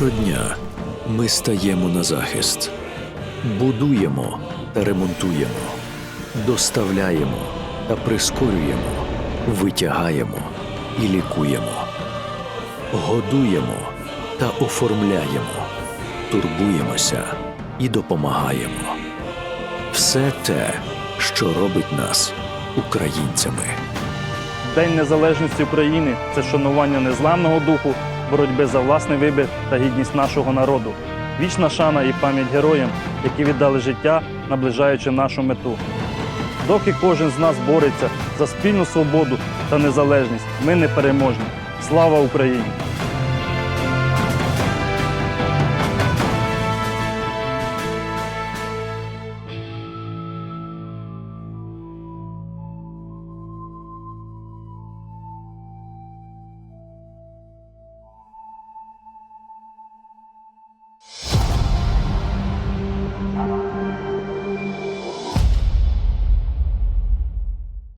Щодня ми стаємо на захист, будуємо та ремонтуємо, доставляємо та прискорюємо, витягаємо і лікуємо, годуємо та оформляємо, турбуємося і допомагаємо. Все те, що робить нас українцями. День Незалежності України це шанування незламного духу, боротьби за власний вибір та гідність нашого народу. Вічна шана і пам'ять героям, які віддали життя, наближаючи нашу мету. Доки кожен з нас бореться за спільну свободу та незалежність, ми не переможні. Слава Україні!